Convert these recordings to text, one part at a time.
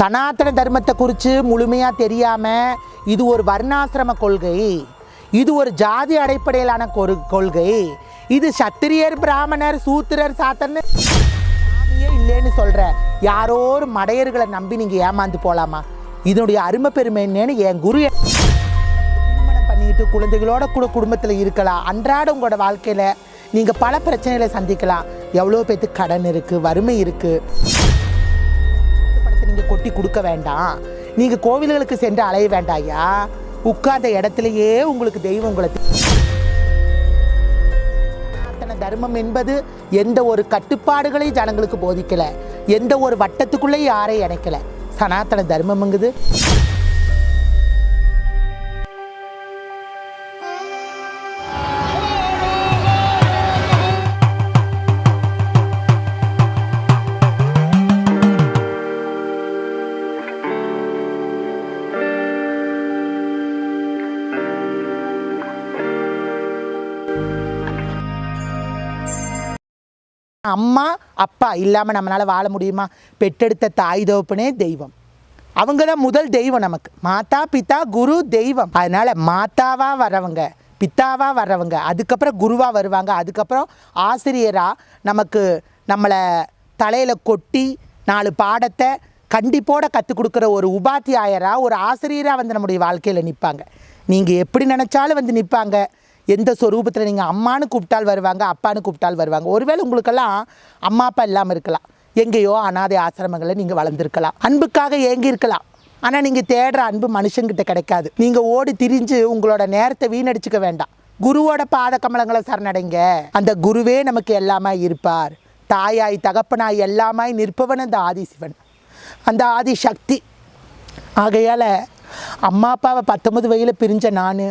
சனாதன தர்மத்தை குறித்து முழுமையாக தெரியாமல் இது ஒரு வர்ணாசிரம கொள்கை. இது ஒரு ஜாதி அடிப்படையிலான கொரு கொள்கை. இது சத்திரியர் பிராமணர் சூத்திரர் சாத்தர்னு சாமியே இல்லைன்னு சொல்கிற யாரோ ஒரு மடையர்களை நம்பி நீங்கள் ஏமாந்து போகலாமா இதனுடைய அருமை பெருமை என்னன்னு என் குரு திருமணம் பண்ணிட்டு குழந்தைகளோட கூட குடும்பத்தில் இருக்கலாம். அன்றாட உங்களோட வாழ்க்கையில் நீங்கள் பல பிரச்சனைகளை சந்திக்கலாம். எவ்வளோ பேர்த்துக்கு கடன் இருக்குது வறுமை இருக்குது நீங்கள் கொட்டி கொடுக்க வேண்டாம். நீங்கள் கோவில்களுக்கு சென்று அலைய வேண்டாயா உட்கார்ந்த இடத்துலையே உங்களுக்கு தெய்வம் உங்களை தர்மம் என்பது எந்த ஒரு கட்டுப்பாடுகளையும் ஜனங்களுக்கு போதிக்கல. எந்த ஒரு வட்டத்துக்குள்ளே யாரையும் இணைக்கல சனாதன தர்மம்ங்குது அம்மா அப்பா இல்லாமல் நம்மளால் வாழ முடியுமா? பெற்றெடுத்த தாய் தோப்புனே தெய்வம். அவங்க தான் முதல் தெய்வம் நமக்கு. மாதா பிதா குரு தெய்வம். அதனால் மாதாவாக வரவங்க பித்தாவாக வர்றவங்க அதுக்கப்புறம் குருவாக வருவாங்க. அதுக்கப்புறம் ஆசிரியராக நமக்கு நம்மளை தலையில் கொட்டி நாலு பாடத்தை கண்டிப்போட கற்றுக் கொடுக்குற ஒரு உபாத்தியாயராக ஒரு ஆசிரியராக வந்து நம்முடைய வாழ்க்கையில் நிற்பாங்க நீங்கள் எப்படி நினச்சாலும் வந்து நிற்பாங்க எந்த ஸ்வரூபத்தில் நீங்கள் அம்மானு கூப்பிட்டால் வருவாங்க அப்பான்னு கூப்பிட்டால் வருவாங்க. ஒருவேளை உங்களுக்கெல்லாம் அம்மா அப்பா இல்லாமல் இருக்கலாம். எங்கேயோ அனாதை ஆசிரமங்களில் நீங்கள் வளர்ந்துருக்கலாம். அன்புக்காக ஏங்கி இருக்கலாம் ஆனால் நீங்கள் தேடுற அன்பு மனுஷங்கிட்ட கிடைக்காது. நீங்கள் ஓடி திரிஞ்சு உங்களோட நேரத்தை வீணடிச்சுக்க வேண்டாம். குருவோட பாத கமலங்களை சரணடைங்க. அந்த குருவே நமக்கு எல்லாமே இருப்பார். தாயாய் தகப்பனாய் எல்லாமாய் நிற்பவன் அந்த ஆதிசிவன். அந்த ஆதி சக்தி ஆகையால் அம்மா அப்பாவை பத்தொன்பது வயதில் பிரிஞ்ச நான்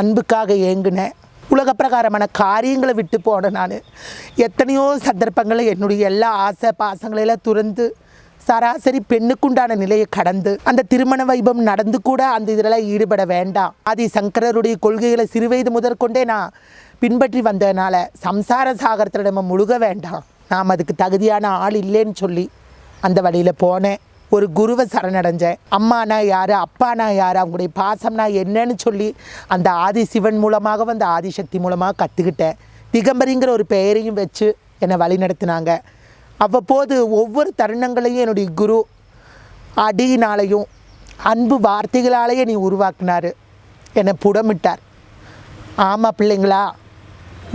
அன்புக்காக ஏங்கினேன் உலக பிரகாரமான காரியங்களை விட்டு போனேன் நான். எத்தனையோ சந்தர்ப்பங்களை என்னுடைய எல்லா ஆசை பாசங்களையெல்லாம் துறந்து சராசரி பெண்ணுக்குண்டான நிலையை கடந்து அந்த திருமண வைபம் நடந்து கூட அந்த இதிலெல்லாம் ஈடுபட வேண்டாம். ஆதி சங்கரருடைய கொள்கைகளை சிறுவயது முதற்கொண்டே நான் பின்பற்றி வந்ததுனால சம்சார சாகரத்தில் நம்ம முழுக வேண்டாம். நாம் அதுக்கு தகுதியான ஆள் இல்லைன்னு சொல்லி அந்த வழியில் போனேன். ஒரு குருவை சரணடைஞ்சேன். அம்மானா யார் அப்பானா யார் அவங்களுடைய பாசம்னா என்னன்னு சொல்லி அந்த ஆதி சிவன் மூலமாக அந்த ஆதிசக்தி மூலமாக கற்றுக்கிட்டேன் திகம்பரிங்கிற ஒரு பெயரையும் வச்சு என்னை வழி நடத்தினாங்க. அவ்வப்போது ஒவ்வொரு தருணங்களையும் என்னுடைய குரு அடியினாலையும் அன்பு வார்த்தைகளாலேயே நீ உருவாக்குனார். என்னை புடமிட்டார். ஆமாம் பிள்ளைங்களா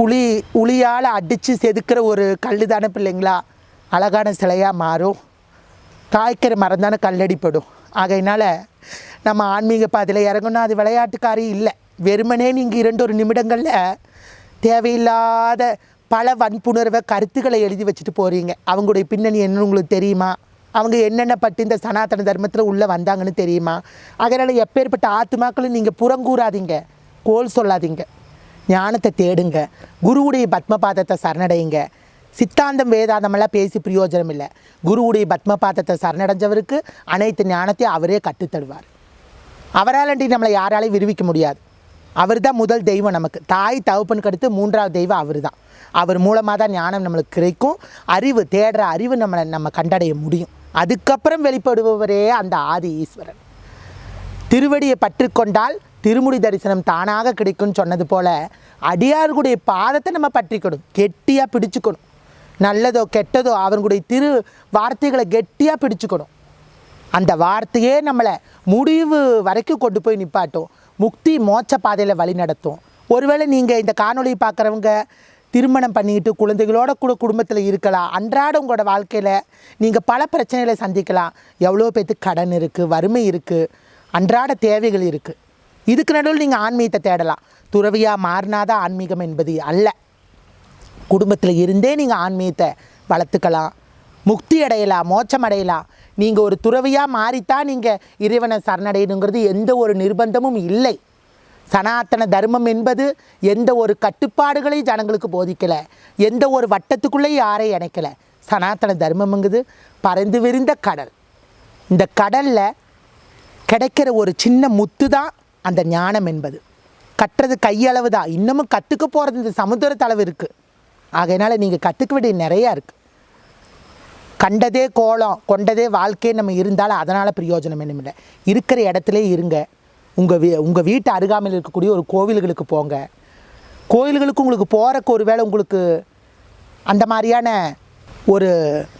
உளி உளியால் அடித்து செதுக்கிற ஒரு கல் தானே பிள்ளைங்களா? அழகான சிலையாக மாறும். காய்க்கிற மரம் தானே கல்லடிப்படும். ஆகையினால் நம்ம ஆன்மீக பாதையில் இறங்கணும் அது விளையாட்டுக்காரி இல்லை. வெறுமனே நீங்கள் இரண்டு ஒரு நிமிடங்களில் தேவையில்லாத பல வன்புணர்வை கருத்துக்களை எழுதி வச்சுட்டு போகிறீங்க அவங்களுடைய பின்னணி என்னன்னு உங்களுக்கு தெரியுமா? அவங்க என்னென்ன பட்டு இந்த சனாதன தர்மத்தில் உள்ளே வந்தாங்கன்னு தெரியுமா? அதனால் எப்பேற்பட்ட ஆத்துமாக்களும் நீங்கள் புறங்கூறாதீங்க. கோல் சொல்லாதீங்க. ஞானத்தை தேடுங்க. குருவுடைய பத்மபாதத்தை சரணடையுங்க சித்தாந்தம் வேதாந்தமெல்லாம் பேசி பிரயோஜனம் இல்லை குருவுடைய பத்மபாதத்தை சரணடைஞ்சவருக்கு அனைத்து ஞானத்தையும் அவரே கற்றுத்தருவார் அவராலண்டி நம்மளை யாராலையும் விரிவிக்க முடியாது. அவர் தான் முதல் தெய்வம் நமக்கு. தாய் தகப்பனுக்கு அடுத்து மூன்றாவது தெய்வம் அவர் தான் அவர் மூலமாக தான் ஞானம் நம்மளுக்கு கிடைக்கும். அறிவு தேடுற அறிவு நம்மளை நம்ம கண்டடைய முடியும். அதுக்கப்புறம் வெளிப்படுபவரே அந்த ஆதி ஈஸ்வரன். திருவடியை பற்றி கொண்டால் திருமுடி தரிசனம் தானாக கிடைக்கும்னு சொன்னது போல் அடியார்களுடைய பாதத்தை நம்ம பற்றிக்கணும் கெட்டியாக பிடிச்சுக்கணும். நல்லதோ கெட்டதோ அவர்களுடைய திரு வார்த்தைகளை கெட்டியாக பிடிச்சுக்கணும். அந்த வார்த்தையே நம்மளை முடிவு வரைக்கும் கொண்டு போய் நிப்பாட்டும். முக்தி மோட்ச பாதையில் வழி நடத்தும். ஒருவேளை நீங்கள் இந்த காணொளி பார்க்குறவங்க திருமணம் பண்ணிக்கிட்டு குழந்தைகளோட கூட குடும்பத்தில் இருக்கலாம். அன்றாட உங்களோட வாழ்க்கையில் நீங்கள் பல பிரச்சனைகளை சந்திக்கலாம். எவ்வளோ பேத்துக்கு கடன் இருக்குது வறுமை இருக்குது அன்றாட தேவைகள் இருக்குது இதுக்கு நடுவில் நீங்கள் ஆன்மீகத்தை தேடலாம். துறவியாக மாறினாதான் ஆன்மீகம் என்பது அல்ல. குடும்பத்தில் இருந்தே நீங்கள் ஆன்மீகத்தை வளர்த்துக்கலாம். முக்தி அடையலாம் மோட்சம் அடையலாம். நீங்கள் ஒரு துறவியாக மாறித்தான் நீங்கள் இறைவனை சரணடையணுங்கிறது எந்த ஒரு நிர்பந்தமும் இல்லை. சனாதன தர்மம் என்பது எந்த ஒரு கட்டுப்பாடுகளையும் ஜனங்களுக்கு போதிக்கலை. எந்த ஒரு வட்டத்துக்குள்ளேயும் யாரையும் இணைக்கலை சனாதன தர்மம்ங்கிறது பறந்து விரிந்த கடல். இந்த கடலில் கிடைக்கிற ஒரு சின்ன முத்து தான் அந்த ஞானம் என்பது. கட்டுறது கையளவு தான் இன்னமும் கற்றுக்க போகிறது இந்த சமுத்திரத்தளவு இருக்குது ஆகையினால் நீங்கள் கற்றுக்க வேண்டிய நிறையா இருக்குது கண்டதே கோலம் கொண்டதே வாழ்க்கை நம்ம இருந்தாலும் அதனால் பிரயோஜனம் என்னும் இல்லை. இருக்கிற இடத்துல இருங்க. உங்கள் வீ உங்கள் வீட்டு அருகாமையில் இருக்கக்கூடிய ஒரு கோவில்களுக்கு போங்க. கோயில்களுக்கு உங்களுக்கு போகிறக்கு ஒரு வேளை உங்களுக்கு அந்த மாதிரியான ஒரு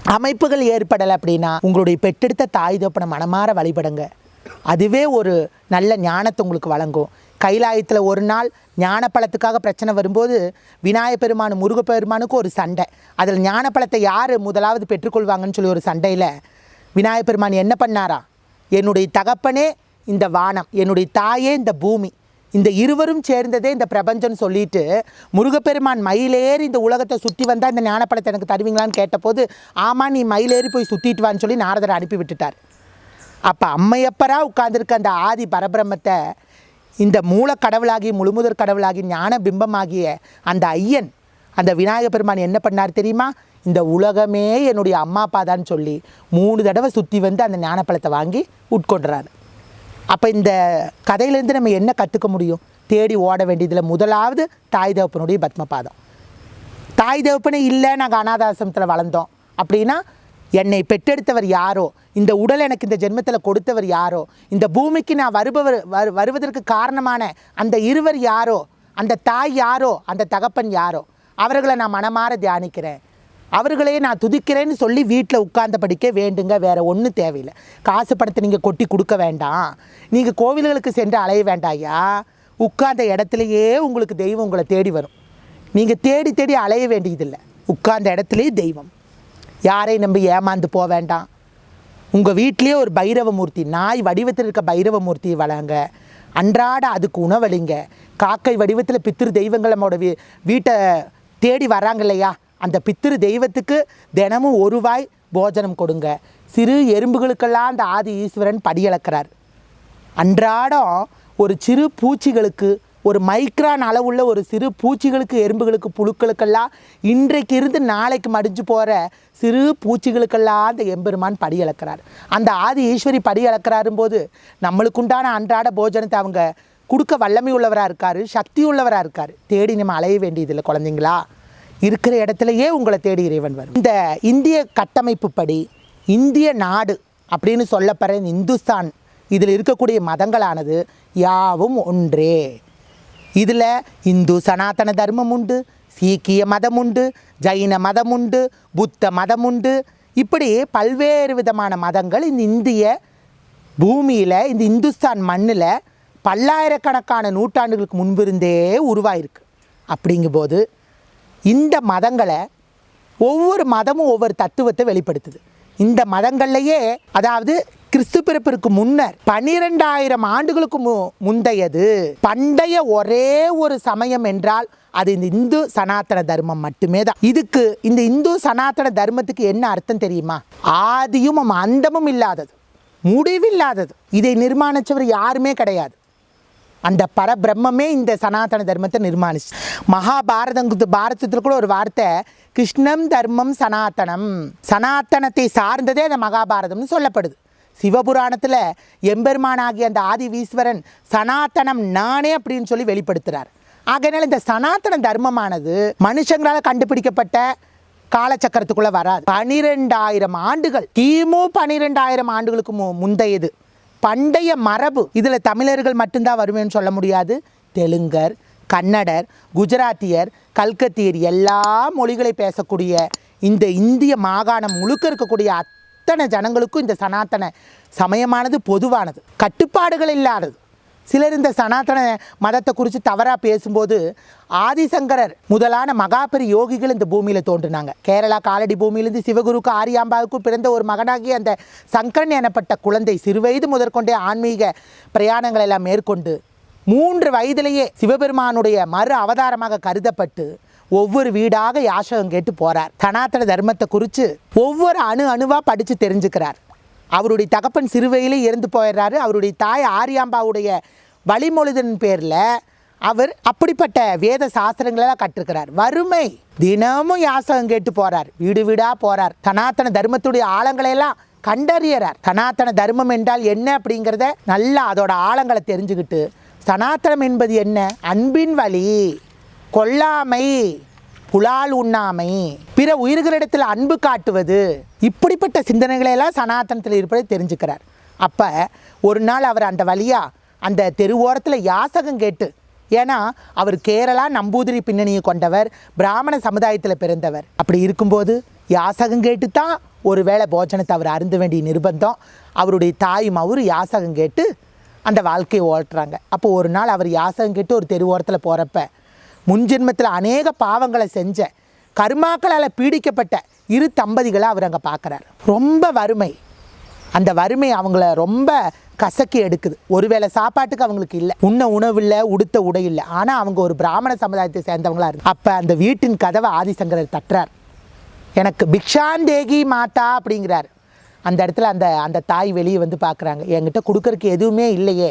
அமைப்புகள் ஏற்படலை அப்படின்னா உங்களுடைய பெற்றெடுத்த தாய் தப்பனை மனமாற வழிபடுங்க. அதுவே ஒரு நல்ல ஞானத்தை உங்களுக்கு வழங்கும். கைலாயத்தில் ஒரு நாள் ஞானப்பழத்துக்காக பிரச்சனை வரும்போது விநாயகப் பெருமான் முருகப்பெருமானுக்கு ஒரு சண்டை. அதில் ஞானப்பழத்தை யார் முதலாவது பெற்றுக்கொள்வாங்கன்னு சொல்லி ஒரு சண்டையில் விநாயகப் பெருமான் என்ன பண்ணாரா? என்னுடைய தகப்பனே இந்த வானம் என்னுடைய தாயே இந்த பூமி இந்த இருவரும் சேர்ந்ததே இந்த பிரபஞ்சம்னு சொல்லிட்டு முருகப்பெருமான் மயிலேறி இந்த உலகத்தை சுற்றி வந்தால் இந்த ஞானப்பழத்தை எனக்கு தருவீங்களான்னு கேட்டபோது ஆமாம் நீ மயிலேறி போய் சுற்றிட்டு வான்னு சொல்லி நாரதரை அனுப்பி விட்டுட்டார். அப்போ அம்மையப்பராக உட்காந்துருக்க அந்த ஆதி பரபிரம்மத்தை இந்த மூலக்கடவுளாகி முழுமுதற் கடவுளாகி ஞான பிம்பமாகிய அந்த ஐயன் அந்த விநாயகப் பெருமான் என்ன பண்ணார் தெரியுமா? இந்த உலகமே என்னுடைய அம்மா அப்பா தான் சொல்லி மூணு தடவை சுற்றி வந்து அந்த ஞானப்பழத்தை வாங்கி உட்கொண்டுறாரு. அப்போ இந்த கதையிலேருந்து நம்ம என்ன கற்றுக்க முடியும்? தேடி ஓட வேண்டியதில் முதலாவது தாய் தகப்பனுடைய பத்மபாதம். தாய் தகப்பனே இல்லை நாங்கள் அனாதாசிரமத்தில் வளர்ந்தோம். அப்படின்னா என்னை பெற்றெடுத்தவர் யாரோ? இந்த உடல் எனக்கு இந்த ஜென்மத்தில் கொடுத்தவர் யாரோ? இந்த பூமிக்கு நான் வருபவர் வரு வருவதற்கு காரணமான அந்த இருவர் யாரோ? அந்த தாய் யாரோ? அந்த தகப்பன் யாரோ? அவர்களை நான் மனமாற தியானிக்கிறேன். அவர்களே நான் துதிக்கிறேன்னு சொல்லி வீட்டில் உட்கார்ந்த படிக்க வேண்டுங்க வேறு ஒன்றும் தேவையில்லை. காசு பணத்தை நீங்கள் கொட்டி கொடுக்க வேண்டாம். நீங்கள் கோவில்களுக்கு சென்று அலைய வேண்டாயா உட்கார்ந்த இடத்துலையே உங்களுக்கு தெய்வம் உங்களை தேடி வரும். நீங்கள் தேடி தேடி அலைய வேண்டியதில்லை. உட்கார்ந்த இடத்துலையே தெய்வம். யாரையும் நம்பி ஏமாந்து போக வேண்டாம். உங்கள் வீட்லேயே ஒரு பைரவமூர்த்தி நாய் வடிவத்தில் இருக்க பைரவமூர்த்தியை வளங்க. அன்றாட அதுக்கு உணவளிங்க. காக்கை வடிவத்தில் பித்திரு தெய்வங்கள் நம்மளோட வீ வீட்டை தேடி வராங்க இல்லையா? அந்த பித்திரு தெய்வத்துக்கு தினமும் ஒரு வாய் போஜனம் கொடுங்க. சிறு எறும்புகளுக்கெல்லாம் அந்த ஆதி ஈஸ்வரன் படியளக்கிறார். அன்றாடம் ஒரு சிறு பூச்சிகளுக்கு ஒரு மைக்ரான் அளவுள்ள ஒரு சிறு பூச்சிகளுக்கு எறும்புகளுக்கு புழுக்களுக்கெல்லாம் இன்றைக்கு இருந்து நாளைக்கு மடிஞ்சு போகிற சிறு பூச்சிகளுக்கெல்லாம் அந்த எம்பெருமான் படி இழக்கிறார் அந்த ஆதி ஈஸ்வரி படி அளக்கிறாரும் போது நம்மளுக்குண்டான அன்றாட போஜனத்தை அவங்க கொடுக்க வல்லமை உள்ளவராக இருக்கார் சக்தி உள்ளவராக இருக்கார். தேடி நம்ம அலைய வேண்டியதில்லை குழந்தைங்களா. இருக்கிற இடத்துலையே உங்களை தேடி இறைவன் வரும். இந்த இந்திய கட்டமைப்பு படி இந்திய நாடு அப்படின்னு சொல்லப்படுற இந்துஸ்தான் இதில் இருக்கக்கூடிய மதங்களானது யாவும் ஒன்றே. இதில் இந்து சனாதன தர்மம் உண்டு சீக்கிய மதம் உண்டு ஜைன மதம் உண்டு புத்த மதம் உண்டு. இப்படி பல்வேறு விதமான மதங்கள் இந்த இந்திய பூமியில் இந்த இந்துஸ்தான் மண்ணில் பல்லாயிரக்கணக்கான நூற்றாண்டுகளுக்கு முன்பிருந்தே உருவாயிருக்கு. அப்படிங்கும்போது இந்த மதங்களை ஒவ்வொரு மதமும் ஒவ்வொரு தத்துவத்தை வெளிப்படுத்துது. இந்த மதங்கள்லையே அதாவது கிறிஸ்து பிறப்பிற்கு முன்னர் பன்னிரெண்டாயிரம் ஆண்டுகளுக்கு மு முந்தையது. பண்டைய ஒரே ஒரு சமயம் என்றால் அது இந்த இந்து சனாதன தர்மம் மட்டுமே தான் இதுக்கு இந்த இந்து சனாதன தர்மத்துக்கு என்ன அர்த்தம் தெரியுமா? ஆதியும் அந்தமும் இல்லாதது. முடிவில்லாதது. இதை நிர்மாணிச்சவர் யாருமே கிடையாது. அந்த பரபிரம்மே இந்த சனாதன தர்மத்தை நிர்மாணிச்சு மகாபாரதம் பாரதத்தில் கூட ஒரு வார்த்தை கிருஷ்ணம் தர்மம் சனாத்தனம் சனாத்தனத்தை சார்ந்ததே அந்த மகாபாரதம்னு சொல்லப்படுது. சிவபுராணத்தில் எம்பெருமானாகிய அந்த ஆதி வீஸ்வரன் சனாத்தனம் நானே அப்படின்னு சொல்லி வெளிப்படுத்துகிறார் ஆகையினால் இந்த சனாத்தன தர்மமானது மனுஷங்களால் கண்டுபிடிக்கப்பட்ட காலச்சக்கரத்துக்குள்ளே வராது. பனிரெண்டாயிரம் ஆண்டுகள் கிமு பனிரெண்டாயிரம் ஆண்டுகளுக்கு மு முந்தையது. பண்டைய மரபு இதில் தமிழர்கள் மட்டும்தான் வருவேன்னு சொல்ல முடியாது. தெலுங்கர் கன்னடர் குஜராத்தியர் கல்கத்தியர் எல்லா மொழிகளை பேசக்கூடிய இந்த இந்திய மாகாணம் முழுக்க இருக்கக்கூடிய அத்தனை ஜனங்களுக்கும் இந்த சனாத்தன சமயமானது பொதுவானது. கட்டுப்பாடுகள் இல்லாதது. சிலர் இந்த சனாதன மதத்தை குறித்து தவறாக பேசும்போது ஆதிசங்கரர் முதலான மகாபெரி யோகிகள் இந்த பூமியில் தோன்றினாங்க. கேரளா காலடி பூமியிலிருந்து சிவகுருக்கு ஆரியாம்பாவுக்கு பிறந்த ஒரு மகனாகிய அந்த சங்கரன் எனப்பட்ட குழந்தை சிறுவயது முதற்கொண்டே ஆன்மீக பிரயாணங்கள் எல்லாம் மேற்கொண்டு மூன்று வயதிலேயே சிவபெருமானுடைய மறு அவதாரமாக கருதப்பட்டு ஒவ்வொரு வீடாக யாசகம் கேட்டு போறார். சனாதன தர்மத்தை குறித்து ஒவ்வொரு அணு அணுவாக படித்து தெரிஞ்சுக்கிறார். அவருடைய தகப்பன் சிறுவையிலே இறந்து போயிடுறாரு. அவருடைய தாய் ஆரியாம்பாவுடைய வழிமொழிதன் பேரில் அவர் அப்படிப்பட்ட வேத சாஸ்திரங்களெல்லாம் கற்றுக்கிறார் வறுமை தினமும் யாசகம் கேட்டு போறார். வீடு வீடாக போறார். சனாதன தர்மத்துடைய ஆழங்களையெல்லாம் கண்டறியறார். சனாதன தர்மம் என்றால் என்ன அப்படிங்கிறத நல்லா அதோட ஆழங்களை தெரிஞ்சுக்கிட்டு சனாத்தனம் என்பது என்ன? அன்பின் வழி. கொல்லாமை புலால் உண்ணாமை பிற உயிர்களிடத்தில் அன்பு காட்டுவது இப்படிப்பட்ட சிந்தனைகளை எல்லாம் சனாதனத்தில் இருப்பதை தெரிஞ்சுக்கிறார். அப்போ ஒரு நாள் அவர் அந்த வழியாக அந்த தெருவோரத்தில் யாசகம் கேட்டு ஏன்னா அவர் கேரளா நம்பூதிரி பின்னணியை கொண்டவர் பிராமண சமுதாயத்தில் பிறந்தவர். அப்படி இருக்கும்போது யாசகம் கேட்டு தான் ஒரு வேளை போஜனத்தை அவர் அருந்த வேண்டிய நிர்பந்தம். அவருடைய தாயும் அவரு யாசகம் கேட்டு அந்த வாழ்க்கையை ஓட்டுறாங்க. அப்போ ஒரு நாள் அவர் யாசகம் கேட்டு ஒரு தெருவோரத்தில் போகிறப்ப முன்ஜென்மத்தில் அநேக பாவங்களை செஞ்ச கர்மாக்களால் பீடிக்கப்பட்ட இரு தம்பதிகளை அவர் அங்கே பார்க்குறார் ரொம்ப வறுமை. அந்த வறுமை அவங்கள ரொம்ப கசக்கி எடுக்குது. ஒருவேளை சாப்பாட்டுக்கு அவங்களுக்கு இல்லை. உண்ண உணவு இல்லை உடுத்த உடை இல்லை. ஆனால் அவங்க ஒரு பிராமண சமுதாயத்தை சேர்ந்தவங்களா இருக்கு அப்போ அந்த வீட்டின் கதவை ஆதிசங்கரர் தட்டுறார். எனக்கு பிக்ஷாந்தேகி மாதா அப்படிங்கிறார். அந்த இடத்துல அந்த அந்த தாய் வெளியே வந்து பார்க்குறாங்க என்கிட்ட கொடுக்கறக்கு எதுவுமே இல்லையே.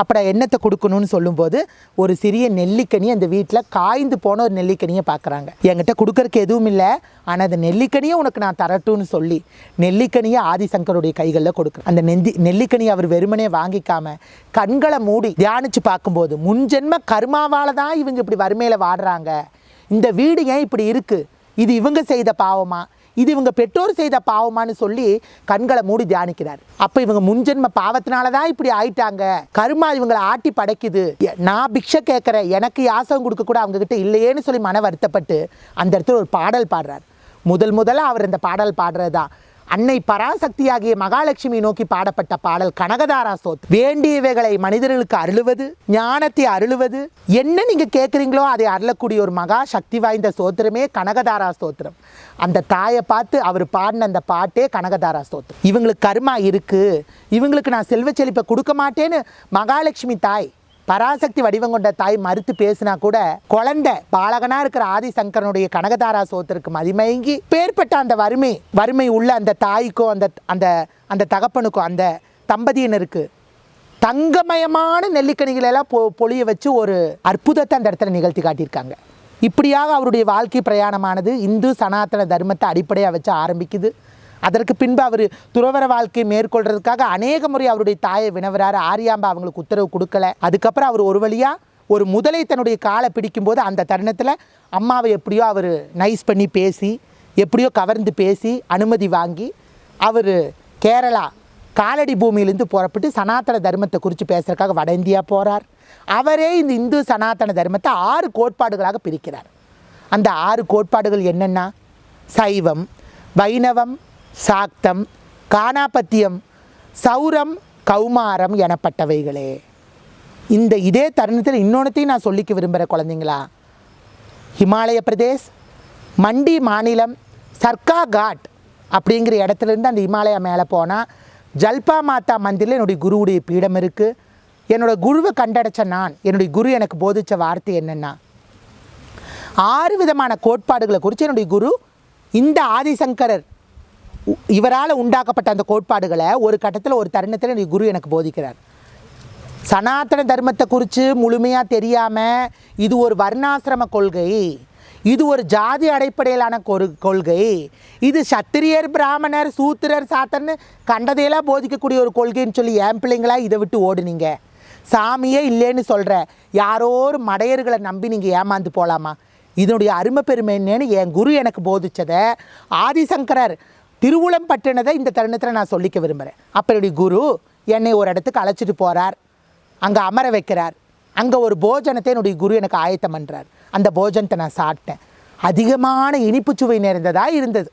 அப்புறம் என்னத்தை கொடுக்கணும்னு சொல்லும்போது ஒரு சிறிய நெல்லிக்கனி அந்த வீட்டில் காய்ந்து போன ஒரு நெல்லிக்கனியை பார்க்குறாங்க என்கிட்ட கொடுக்கறக்கு எதுவும் இல்லை. ஆனால் அந்த நெல்லிக்கனியை உனக்கு நான் தரட்டும்னு சொல்லி நெல்லிக்கனியை ஆதிசங்கருடைய கைகளில் கொடுக்குறேன். அந்த நெந்தி நெல்லிக்கனியை அவர் வெறுமனே வாங்கிக்காம கண்களை மூடி தியானித்து பார்க்கும்போது முன்ஜென்ம கர்மாவால் தான் இவங்க இப்படி வறுமையில் வாடுறாங்க. இந்த வீடு ஏன் இப்படி இருக்குது இது இவங்க செய்த பாவமாக இது இவங்க பெற்றோர் செய்த பாவமான்னு சொல்லி கண்களை மூடி தியானிக்கிறார். அப்போ இவங்க முன்ஜென்ம பாவத்தினால தான் இப்படி ஆயிட்டாங்க. கருமா இவங்களை ஆட்டி படைக்குது. நான் பிக்ஷை கேட்குறேன் எனக்கு யாசகம் கொடுக்க கூட அவங்க கிட்ட இல்லையேன்னு சொல்லி மன வருத்தப்பட்டு அந்த இடத்துல ஒரு பாடல் பாடுறார். முதல் முதல்ல அவர் இந்த பாடல் பாடுறது. தான் அன்னை பராசக்தியாகிய மகாலட்சுமி நோக்கி பாடப்பட்ட பாடல் கனகதாரா சோத். வேண்டியவைகளை மனிதர்களுக்கு அருளுவது ஞானத்தை அருளுவது என்ன நீங்க கேட்குறீங்களோ அதை அருளக்கூடிய ஒரு மகா சக்தி வாய்ந்த சோத்திரமே கனகதாரா ஸ்தோத்திரம் அந்த தாயை பார்த்து அவர் பாடின அந்த பாட்டே கனகதாரா ஸ்தோத்திரம் இவங்களுக்கு கர்மா இருக்கு இவங்களுக்கு நான் செல்வ செழிப்பை கொடுக்க மாட்டேன்னு மகாலட்சுமி தாய் பராசக்தி வடிவம் கொண்ட தாய் மறுத்து பேசினா கூட குழந்தை பாலகனா இருக்கிற ஆதிசங்கரனுடைய கனகதாரா சோத்திற்கு மதிமயங்கி பேர்பட்ட அந்த வறுமை வறுமை உள்ள அந்த தாய்க்கும் அந்த அந்த அந்த தகப்பனுக்கும் அந்த தம்பதியினருக்கு தங்கமயமான நெல்லிக்கனிகளை எல்லாம் பொ பொழிய வச்சு ஒரு அற்புதத்தை அந்த இடத்துல நிகழ்த்தி காட்டியிருக்காங்க. இப்படியாக அவருடைய வாழ்க்கை பிரயாணமானது இந்து சனாதன தர்மத்தை அடிப்படையாக வச்சு ஆரம்பிக்குது. அதற்கு பின்பு அவர் துறவர வாழ்க்கை மேற்கொள்றதுக்காக அநேக முறை அவருடைய தாயை வினவராரு ஆரியாம்பா அவங்களுக்கு உத்தரவு கொடுக்கல. அதுக்கப்புறம் அவர் ஒரு வழியாக ஒரு முதலை தன்னுடைய காலை பிடிக்கும்போது அந்த தருணத்தில் அம்மாவை எப்படியோ அவர் நைஸ் பண்ணி பேசி எப்படியோ கவர்ந்து பேசி அனுமதி வாங்கி அவர் கேரளா காலடி பூமியிலேருந்து புறப்பட்டு சனாதன தர்மத்தை குறித்து பேசுகிறதுக்காக வட இந்தியா போகிறார் அவரே இந்த இந்து சனாதன தர்மத்தை ஆறு கோட்பாடுகளாக பிரிக்கிறார். அந்த ஆறு கோட்பாடுகள் என்னென்னா சைவம் வைணவம் சாக்தம் கானாபத்தியம் சௌரம் கௌமாரம் எனப்பட்டவைகளே. இந்த இதே தருணத்தில் இன்னொன்றுத்தையும் நான் சொல்லிக்க விரும்புகிற குழந்தைங்களா? ஹிமாலய பிரதேஷ் மண்டி மாநிலம் சர்க்கா காட் அப்படிங்கிற இடத்துலேருந்து அந்த இமாலயா மேலே போனால் ஜல்பா மாதா மந்திரில் என்னுடைய குருவுடைய பீடம் இருக்குது என்னோடய குருவை கண்டடைச்ச நான் என்னுடைய குரு எனக்கு போதிச்ச வார்த்தை என்னென்னா ஆறு விதமான கோட்பாடுகளை குறித்து என்னுடைய குரு இந்த ஆதிசங்கரர் இவரால் உண்டாக்கப்பட்ட அந்த கோட்பாடுகளை ஒரு கட்டத்தில் ஒரு தருணத்தில் என்னுடைய குரு எனக்கு போதிக்கிறார். சனாதன தர்மத்தை குறித்து முழுமையாக தெரியாமல் இது ஒரு வர்ணாசிரம கொள்கை இது ஒரு ஜாதி அடிப்படையிலான கொரு கொள்கை இது சத்திரியர் பிராமணர் சூத்திரர் சாத்தர்னு கண்டதையெல்லாம் போதிக்கக்கூடிய ஒரு கொள்கைன்னு சொல்லி என் பிள்ளைங்களா இதை விட்டு ஓடுனீங்க. சாமியே இல்லைன்னு சொல்கிற யாரோ ஒரு மடையர்களை நம்பி நீங்கள் ஏமாந்து போகலாமா இதனுடைய அருமை பெருமை என்னன்னு என் குரு எனக்கு போதித்ததை ஆதிசங்கரர் திருவுளம் பற்றினதை இந்த தருணத்தில் நான் சொல்லிக்க விரும்புகிறேன் அப்போ என்னுடைய குரு என்னை ஒரு இடத்துக்கு அழைச்சிட்டு போகிறார் அங்கே அமர வைக்கிறார். அங்கே ஒரு போஜனத்தை என்னுடைய குரு எனக்கு ஆயத்தம் பண்ணுறார் அந்த போஜனத்தை நான் சாப்பிட்டேன். அதிகமான இனிப்பு சுவை நிறைந்ததாக இருந்தது.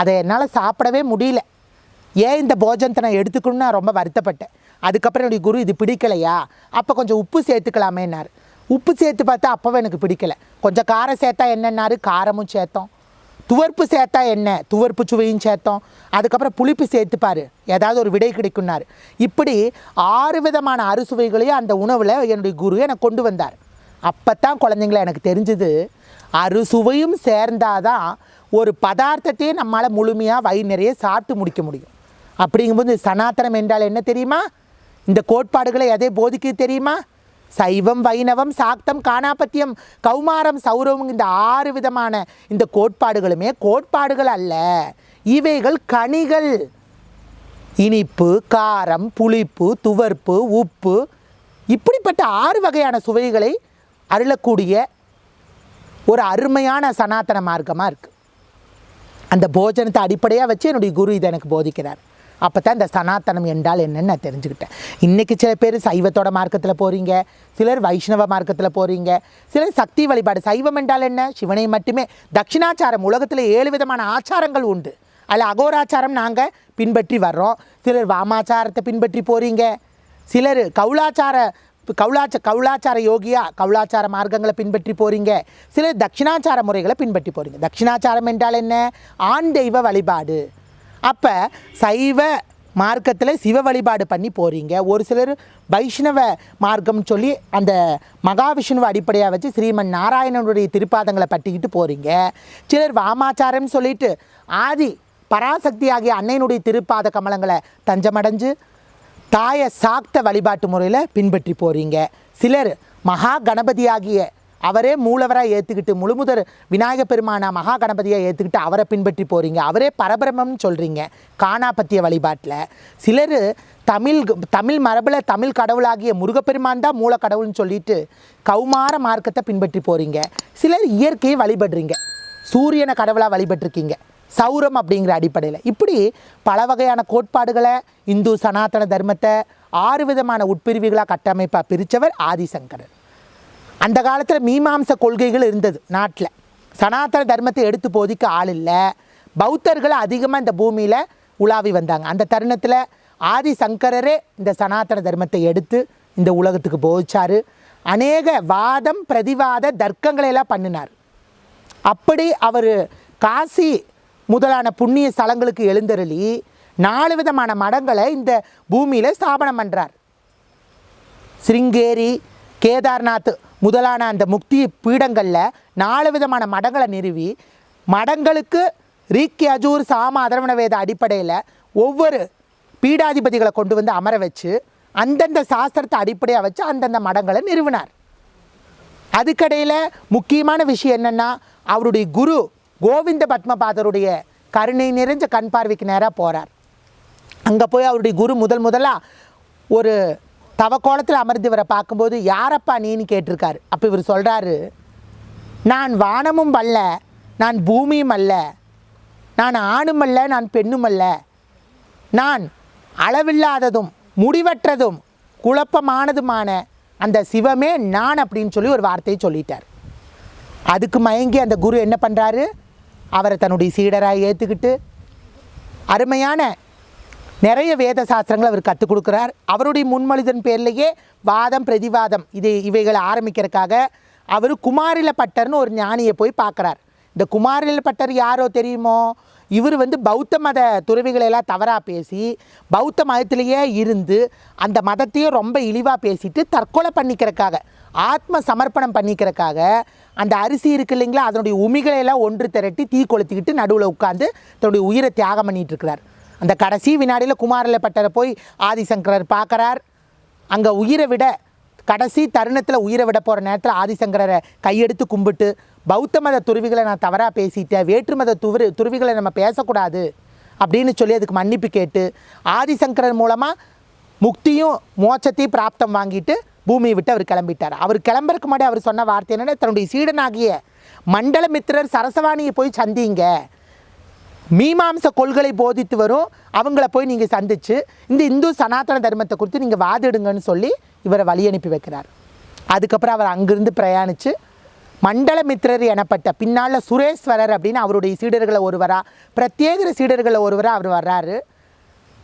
அதை என்னால் சாப்பிடவே முடியல. ஏன் இந்த போஜனத்தை நான் எடுத்துக்கணும்னு நான் ரொம்ப வருத்தப்பட்டேன். அதுக்கப்புறம் என்னுடைய குரு இது பிடிக்கலையா? அப்போ கொஞ்சம் உப்பு சேர்த்துக்கலாமேன்னார். உப்பு சேர்த்து பார்த்தா அப்போவே எனக்கு பிடிக்கல. கொஞ்சம் காரம் சேர்த்தா என்னன்னாரு? காரமும் சேர்த்தோம். துவர்ப்பு சேர்த்தா என்ன? துவர்ப்பு சுவையும் சேர்த்தோம். அதுக்கப்புறம் புளிப்பு சேர்த்துப்பார். ஏதாவது ஒரு விடை கிடைக்கும்னார். இப்படி ஆறு விதமான அறுசுவைகளையும் அந்த உணவில் என்னுடைய குரு எனக்கு கொண்டு வந்தார். அப்போ தான் குழந்தைங்கள எனக்கு தெரிஞ்சுது. அறுசுவையும் சேர்ந்தாதான் ஒரு பதார்த்தத்தையே நம்மளால் முழுமையாக வயிறு நிறைய சாப்பிட்டு முடிக்க முடியும். அப்படிங்கும்போது சனாதனம் என்றால் என்ன தெரியுமா? இந்த கோட்பாடுகளை எதை போதிக்க தெரியுமா? சைவம் வைணவம் சாக்தம் காணாபத்தியம் கௌமாரம் சௌரவம் இந்த ஆறு விதமான இந்த கோட்பாடுகளுமே கோட்பாடுகள் அல்ல. இவைகள் கனிகள். இனிப்பு காரம் புளிப்பு துவர்ப்பு உப்பு இப்படிப்பட்ட ஆறு வகையான சுவைகளை அருளக்கூடிய ஒரு அருமையான சனாதன மார்க்கமாக இருக்குது அந்த போஜனத்தை அடிப்படையாக வச்சு என்னுடைய குரு இதை எனக்கு போதிக்கிறார். அப்போ தான் இந்த சனாத்தனம் என்றால் என்னன்னு நான் தெரிஞ்சுக்கிட்டேன். இன்றைக்கி சில பேர் சைவத்தோட மார்க்கத்தில் போகிறீங்க சிலர் வைஷ்ணவ மார்க்கத்தில் போகிறீங்க சிலர் சக்தி வழிபாடு சைவம் என்றால் என்ன? சிவனை மட்டுமே. தட்சிணாச்சாரம் உலகத்தில் ஏழு விதமான ஆச்சாரங்கள் உண்டு. அதில் அகோராச்சாரம் நாங்கள் பின்பற்றி வர்றோம். சிலர் வாமாச்சாரத்தை பின்பற்றி போகிறீங்க சிலர் கௌலாச்சார கௌலாச்ச கௌலாச்சார யோகியா கௌலாச்சார மார்க்கங்களை பின்பற்றி போகிறீங்க சிலர் தட்சிணாச்சார முறைகளை பின்பற்றி போகிறீங்க தட்சிணாச்சாரம் என்றால் என்ன? ஆண் தெய்வ வழிபாடு. அப்போ சைவ மார்க்கத்தில் சிவ வழிபாடு பண்ணி போகிறீங்க ஒரு சிலர் வைஷ்ணவ மார்க்கம்னு சொல்லி அந்த மகாவிஷ்ணுவை அடிப்படையாக வச்சு ஸ்ரீமன் நாராயணனுடைய திருப்பாதங்களை பட்டிக்கிட்டு போகிறீங்க சிலர் வாமாச்சாரம்னு சொல்லிட்டு ஆதி பராசக்தி ஆகிய அன்னையினுடைய திருப்பாத கமலங்களை தஞ்சமடைஞ்சு தாய சாக்த வழிபாட்டு முறையில் பின்பற்றி போகிறீங்க சிலர் மகா கணபதியாகிய அவரே மூலவராக ஏற்றுக்கிட்டு முழுமுதர் விநாயக பெருமானா மகா கணபதியாக ஏற்றுக்கிட்டு அவரை பின்பற்றி போகிறீங்க அவரே பரபிரமம்னு சொல்கிறீங்க காணாபத்திய வழிபாட்டில். சிலர் தமிழ் தமிழ் மரபில் தமிழ் கடவுளாகிய முருகப்பெருமான் தான் மூல கடவுள்னு சொல்லிட்டு கௌமார மார்க்கத்தை பின்பற்றி போகிறீங்க சிலர் இயற்கையை வழிபடுறீங்க. சூரியனை கடவுளாக வழிபட்டிருக்கீங்க. சௌரம் அப்படிங்கிற அடிப்படையில். இப்படி பல வகையான கோட்பாடுகளை இந்து சனாதன தர்மத்தை ஆறு விதமான உட்பிரிவுகளாக கட்டமைப்பாக பிரித்தவர் ஆதிசங்கரர். அந்த காலத்தில் மீமாம்ச கொள்கைகள் இருந்தது நாட்டில். சனாதன தர்மத்தை எடுத்து போதிக்க ஆள் இல்லை. பௌத்தர்கள் அதிகமாக இந்த பூமியில் உலாவி வந்தாங்க. அந்த தருணத்தில் ஆதி சங்கரரே இந்த சனாதன தர்மத்தை எடுத்து இந்த உலகத்துக்கு போதிச்சார். அநேக வாதம் பிரதிவாத தர்க்கங்களை எல்லாம் பண்ணினார். அப்படி அவர் காசி முதலான புண்ணிய ஸ்தலங்களுக்கு எழுந்தருளி நாலு விதமான மடங்களை இந்த பூமியில் ஸ்தாபனம் பண்ணுறார் சிருங்கேரி கேதார்நாத் முதலான அந்த முக்தி பீடங்களில் நாலு விதமான மடங்களை நிறுவி மடங்களுக்கு ரீக்கி அஜூர் சாம அதரவண வேத அடிப்படையில் ஒவ்வொரு பீடாதிபதிகளை கொண்டு வந்து அமர வச்சு அந்தந்த சாஸ்திரத்தை அடிப்படையாக வச்சு அந்தந்த மடங்களை நிறுவினார். அதுக்கடையில் முக்கியமான விஷயம் என்னென்னா அவருடைய குரு கோவிந்த பத்மபாதருடைய கருணை நிறைஞ்ச கண் பார்வைக்கு நேராக போகிறார் அங்கே போய் அவருடைய குரு முதல் முதலாக ஒரு தவக்கோலத்தில் அமர்ந்து இவரை பார்க்கும்போது யாரப்பா நீன்னு கேட்டிருக்காரு. அப்போ இவர் சொல்கிறாரு நான் வானமும் அல்ல நான் பூமியும் அல்ல நான் ஆணும் அல்ல நான் பெண்ணும் அல்ல. நான் அளவில்லாததும் முடிவற்றதும் குழப்பமானதுமான அந்த சிவமே நான் அப்படின்னு சொல்லி ஒரு வார்த்தையை சொல்லிட்டார். அதுக்கு மயங்கி அந்த குரு என்ன பண்ணுறாரு அவரை தன்னுடைய சீடராக ஏற்றுக்கிட்டு அருமையான நிறைய வேத சாஸ்திரங்கள் அவர் கற்றுக் கொடுக்குறார். அவருடைய முன்மொழிதன் பேர்லேயே வாதம் பிரதிவாதம் இது இவைகளை ஆரம்பிக்கிறதுக்காக அவர் குமாரில பட்டர்னு ஒரு ஞானியை போய் பார்க்குறார். இந்த குமாரில பட்டர் யாரோ தெரியுமோ? இவர் வந்து பௌத்த மத துறவிகளெல்லாம் தவறாக பேசி பௌத்த மதத்திலேயே இருந்து அந்த மதத்தையும் ரொம்ப இழிவாக பேசிட்டு தற்கொலை பண்ணிக்கிறக்காக ஆத்ம சமர்ப்பணம் பண்ணிக்கிறக்காக அந்த அரிசி இருக்கு இல்லைங்களா? அதனுடைய உமிகளையெல்லாம் ஒன்று திரட்டி தீ கொளுத்திக்கிட்டு நடுவில் உட்காந்து தன்னுடைய உயிரை தியாகம் பண்ணிகிட்டு இருக்கிறார். அந்த கடைசி வினாடியில் குமாரலப்பட்டரை பட்டரை போய் ஆதிசங்கரர் பார்க்குறார். அங்கே உயிரை விட கடைசி தருணத்தில் உயிரை விட போகிற நேரத்தில் ஆதிசங்கரரை கையெடுத்து கும்பிட்டு பௌத்த மத துருவிகளை நான் தவறாக பேசிட்டேன் வேற்று மத துரு துருவிகளை நம்ம பேசக்கூடாது அப்படின்னு சொல்லி அதுக்கு மன்னிப்பு கேட்டு ஆதிசங்கரர் மூலமாக முக்தியும் மோட்சத்தையும் பிராப்தம் வாங்கிட்டு பூமியை விட்டு அவர் கிளம்பிட்டார். அவர் கிளம்புறதுக்கு முன்னாடி அவர் சொன்ன வார்த்தை என்னென்னா தன்னுடைய சீடனாகிய மண்டலமித்திரர் சரசவாணியை போய் சந்திங்க. மீமாம்ச கொள்கை போதித்து வரும். அவங்கள போய் நீங்கள் சந்தித்து இந்த இந்து சனாதன தர்மத்தை குறித்து நீங்கள் வாதிடுங்கன்னு சொல்லி இவரை வழி அனுப்பி வைக்கிறார். அதுக்கப்புறம் அவர் அங்கிருந்து பிரயாணித்து மண்டலமித்திரர் எனப்பட்ட பின்னால் சுரேஸ்வரர் அப்படின்னு அவருடைய சீடர்களை ஒருவராக பிரத்யேக சீடர்களை ஒருவராக அவர் வர்றாரு.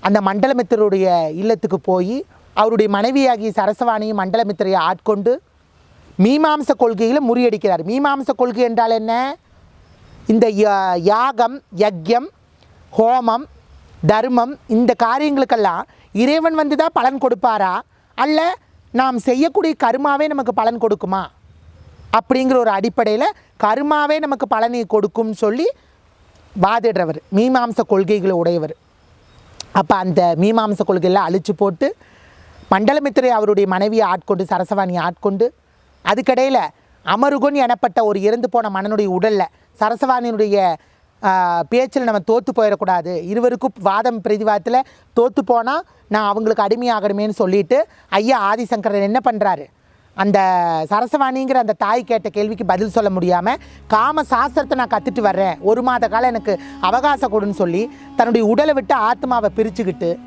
அந்த மண்டலமித்திரருடைய இல்லத்துக்கு போய் அவருடைய மனைவியாகிய சரசவாணியும் மண்டலமித்திரையை ஆட்கொண்டு மீமாம்ச கொள்கையில் முறியடிக்கிறார். மீமாம்ச கொள்கை என்றால் என்ன? இந்த யாகம் யக்யம் ஹோமம் தர்மம் இந்த காரியங்களுக்கெல்லாம் இறைவன் வந்து தான் பலன் கொடுப்பாரா? அல்ல நாம் செய்யக்கூடிய கருமாவே நமக்கு பலன் கொடுக்குமா? அப்படிங்கிற ஒரு அடிப்படையில் கருமாவே நமக்கு பலனை கொடுக்கும்னு சொல்லி வாதிடுறவர். மீமாம்ச கொள்கைகளை உடையவர். அப்போ அந்த மீமாம்ச கொள்கையெல்லாம் அழிச்சு போட்டு மண்டலமித்திரை அவருடைய மனைவியை ஆட்கொண்டு சரசவாணி ஆட்கொண்டு அதுக்கடையில் அமருகன் எனப்பட்ட ஒரு இறந்து போன மன்னனுடைய உடலில் சரசவாணியினுடைய பேச்சில் நம்ம தோற்று போயிடக்கூடாது இருவருக்கும் வாதம் பிரதிவாதத்தில் தோற்று போனால் நான் அவங்களுக்கு அடிமையாகணுமேனு சொல்லிட்டு ஐயா ஆதிசங்கரன் என்ன பண்ணுறாரு அந்த சரசவாணிங்கிற அந்த தாய் கேட்ட கேள்விக்கு பதில் சொல்ல முடியாமல் காம சாஸ்திரத்தை நான் கற்றுட்டு வர்றேன். ஒரு மாத காலம் எனக்கு அவகாசம் கொடுன்னு சொல்லி தன்னுடைய உடலை விட்டு ஆத்மாவை பிரிச்சுக்கிட்டு